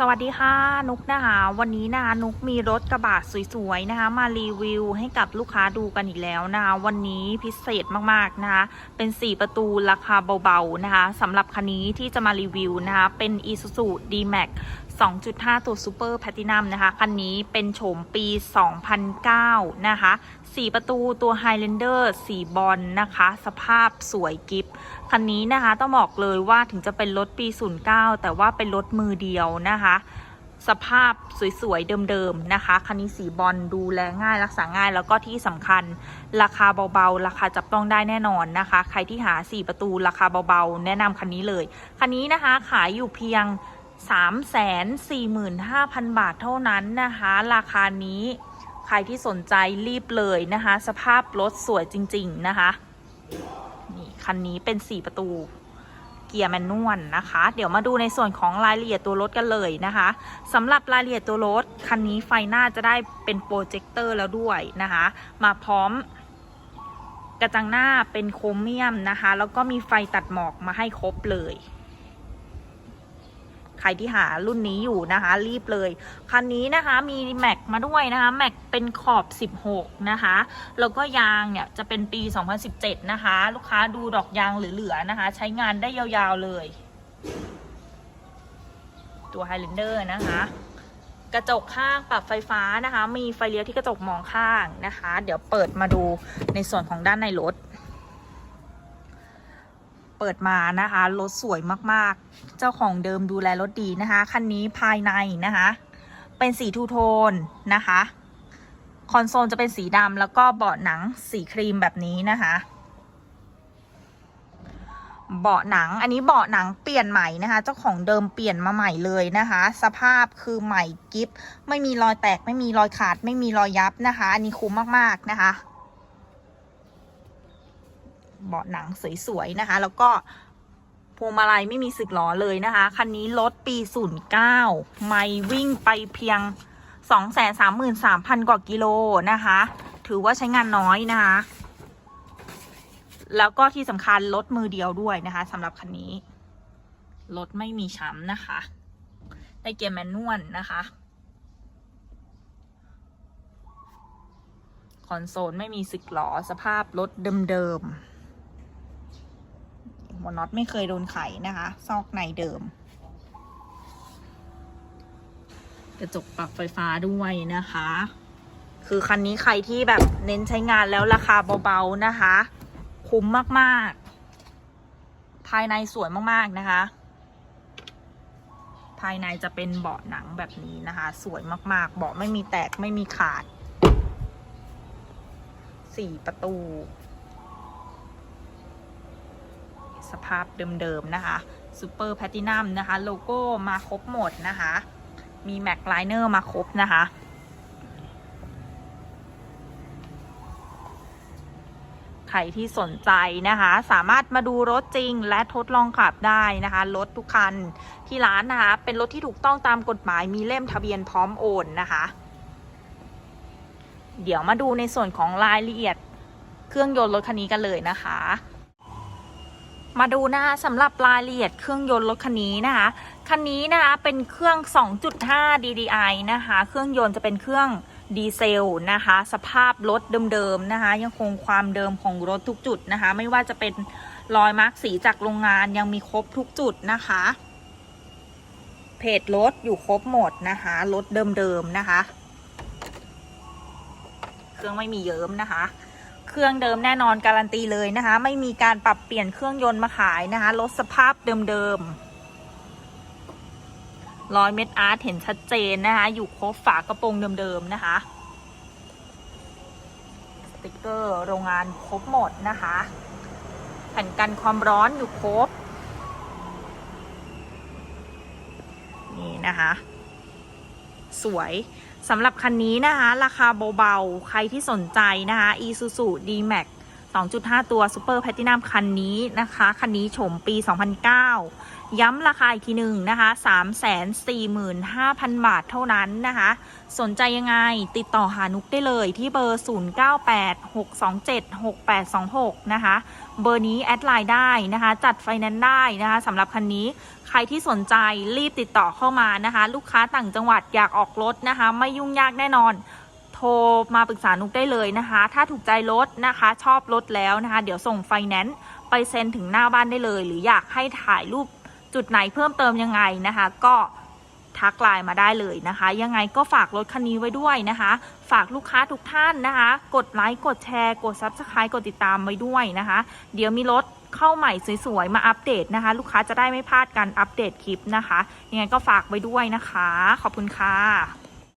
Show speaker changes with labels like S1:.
S1: สวัสดีค่ะนุกนะคะวันนี้นะคะนุกมีรถกระบะสวยๆนะคะ มารีวิวให้กับลูกค้าดูกันอีกแล้วนะคะ วันนี้พิเศษมากๆนะคะเป็น 4 ประตูราคาเบาๆนะคะสำหรับคันนี้ที่จะมารีวิวนะคะ เป็น Isuzu D-Max 2.5 ตัว Super Platinum นะคะ คันนี้เป็นโฉมปี 2009 นะคะ4ประตูตัว Highlander สีบอลนะคะ สภาพสวยกิฟคันนี้นะคะ ต้องบอกเลยว่าถึงจะเป็นรถปี 09 แต่ว่าเป็นรถมือเดียวนะคะ สภาพสวยๆ เดิมๆ นะคะ คันนี้สีบอลดูแลง่ายรักษาง่ายแล้วก็ที่สำคัญ ราคาเบาๆ ราคาจับต้องได้แน่นอนนะคะ ใครที่หา 4 ประตูราคาเบาๆ แนะนำคันนี้เลย คันนี้นะคะขายอยู่เพียง 345,000 บาทเท่านั้นนะคะ ราคานี้ ใครที่สนใจรีบเลยนะคะ สภาพรถสวยจริง ๆ นะคะนี่คันนี้เป็น 4 ประตูเกียร์แมนนวลนะคะ เดี๋ยวมาดูในส่วนของรายละเอียดตัวรถกันเลยนะคะสำหรับรายละเอียดตัวรถคันนี้ไฟหน้าจะได้เป็นโปรเจคเตอร์แล้วด้วยนะคะ มาพร้อมกระจังหน้าเป็นโครเมียมนะคะ แล้วก็มีไฟตัดหมอกมาให้ครบเลย ใครที่หารุ่นนี้อยู่นะคะ รีบเลย คันนี้นะคะมีแม็กมาด้วยนะคะแม็กเป็นขอบ 16 นะคะ แล้วก็ยางเนี่ยจะเป็นปี 2017 นะคะ ลูกค้าดูดอกยางเหลือๆนะคะ ใช้งานได้ยาวๆเลย ตัว Highlander นะคะกระจกข้างปรับไฟฟ้านะคะ มีไฟเลี้ยวที่กระจกมองข้างนะคะ เดี๋ยวเปิดมาดูในส่วนของด้านในรถ เปิดมานะคะรถสวยมากๆ เจ้าของเดิมดูแลรถดีนะคะ คันนี้ภายในนะคะ เป็นสีทูโทนนะคะ คอนโซลจะเป็นสีดำแล้วก็เบาะหนังสีครีมแบบนี้นะคะเบาะหนัง อันนี้เบาะหนังเปลี่ยนใหม่นะคะ เจ้าของเดิมเปลี่ยนมาใหม่เลยนะคะ สภาพคือใหม่กิฟไม่มีรอยแตก ไม่มีรอยขาด ไม่มีรอยยับนะคะ อันนี้คุ้มมากๆนะคะ เบาะหนังสวยๆนะคะ แล้วก็พวงมาลัยไม่มีสึกหรอเลยนะคะ คันนี้รถปี 09 ไม่วิ่งไปเพียง 233,000 กว่ากิโลนะคะ ถือว่าใช้งานน้อยนะคะ แล้วก็ที่สำคัญรถมือเดียวด้วยนะคะสำหรับคันนี้ รถไม่มีช้ำนะคะ ได้เกียร์แมนนวลนะคะ คอนโซลไม่มีสึกหรอสภาพรถเดิมๆ หัวน็อตไม่เคยโดนไขนะคะ ซอกในเดิม กระจกปรับไฟฟ้าด้วยนะคะ คือคันนี้ใครที่แบบเน้นใช้งานแล้วราคาเบาๆนะคะ คุ้มมากๆ ภายในสวยมากๆนะคะ ภายในจะเป็นเบาะหนังแบบนี้นะคะ สวยมากๆ เบาะไม่มีแตกไม่มีขาด สี่ประตู สภาพเดิมๆนะคะซูเปอร์แพตินัมนะคะ โลโก้มาครบหมดนะคะ มีแม็กไลเนอร์มาครบนะคะใครที่สนใจนะคะ สามารถมาดูรถจริงและทดลองขับได้นะคะรถทุกคันที่ร้านนะคะ เป็นรถที่ถูกต้องตามกฎหมายมีเล่มทะเบียนพร้อมโอนนะคะ เดี๋ยวมาดูในส่วนของรายละเอียดเครื่องยนต์รถคันนี้กันเลยนะคะ มาดูนะคะสำหรับรายละเอียดเครื่องยนต์รถคันนี้นะคะ คันนี้นะคะเป็นเครื่อง 2.5 DDI นะคะ เครื่องยนต์จะเป็นเครื่องดีเซลนะคะ สภาพรถเดิมๆนะคะ ยังคงความเดิมของรถทุกจุดนะคะ ไม่ว่าจะเป็นรอยมาร์กสีจากโรงงานยังมีครบทุกจุดนะคะ เพจรถอยู่ครบหมดนะคะรถเดิมๆนะคะ เครื่องไม่มีเยิ้มนะคะ เครื่องเดิมแน่นอนการันตีเลยนะคะ ไม่มีการปรับเปลี่ยนเครื่องยนต์มาขายนะคะรถสภาพเดิมๆรอยเม็ดอาร์ตเห็นชัดเจนนะคะ อยู่ครบฝากระโปรงเดิมๆนะคะสติกเกอร์โรงงานครบหมดนะคะ แผ่นกันความร้อนอยู่ครบ นี่นะคะ สวย สำหรับคันนี้นะคะ ราคาเบาๆ ใครที่สนใจนะคะ Isuzu D-Max 2.5 ตัวซูเปอร์แพทินัมคันนี้นะคะ คันนี้โฉมปี 2009 ย้ำราคาอีกทีหนึ่งนะคะ 345,000 บาทเท่านั้นนะคะ สนใจยังไงติดต่อหานุกได้เลยที่เบอร์ 0986276826 นะคะ เบอร์นี้แอดไลน์ได้นะคะ จัดไฟแนนซ์ได้นะคะสำหรับคันนี้ใครที่สนใจรีบติดต่อเข้ามานะคะ ลูกค้าต่างจังหวัดอยากออกรถนะคะ ไม่ยุ่งยากแน่นอน โทรมาปรึกษานุกได้เลยนะคะ ถ้าถูกใจรถนะคะ ชอบรถแล้วนะคะ เดี๋ยวส่งไฟแนนซ์ไปเซ็นถึงหน้าบ้านได้เลย หรืออยากให้ถ่ายรูปจุดไหนเพิ่มเติมยังไงนะคะ ก็ทักไลน์มาได้เลยนะคะ ยังไงก็ฝากรถคันนี้ไว้ด้วยนะคะ ฝากลูกค้าทุกท่านนะคะ กดไลค์กดแชร์ กด Subscribe กดติดตามไว้ด้วยนะคะ เดี๋ยวมีรถเข้าใหม่สวยๆ มาอัปเดตนะคะ ลูกค้าจะได้ไม่พลาดการอัปเดตคลิปนะคะ ยังไงก็ฝากไว้ด้วยนะคะ ขอบคุณค่ะ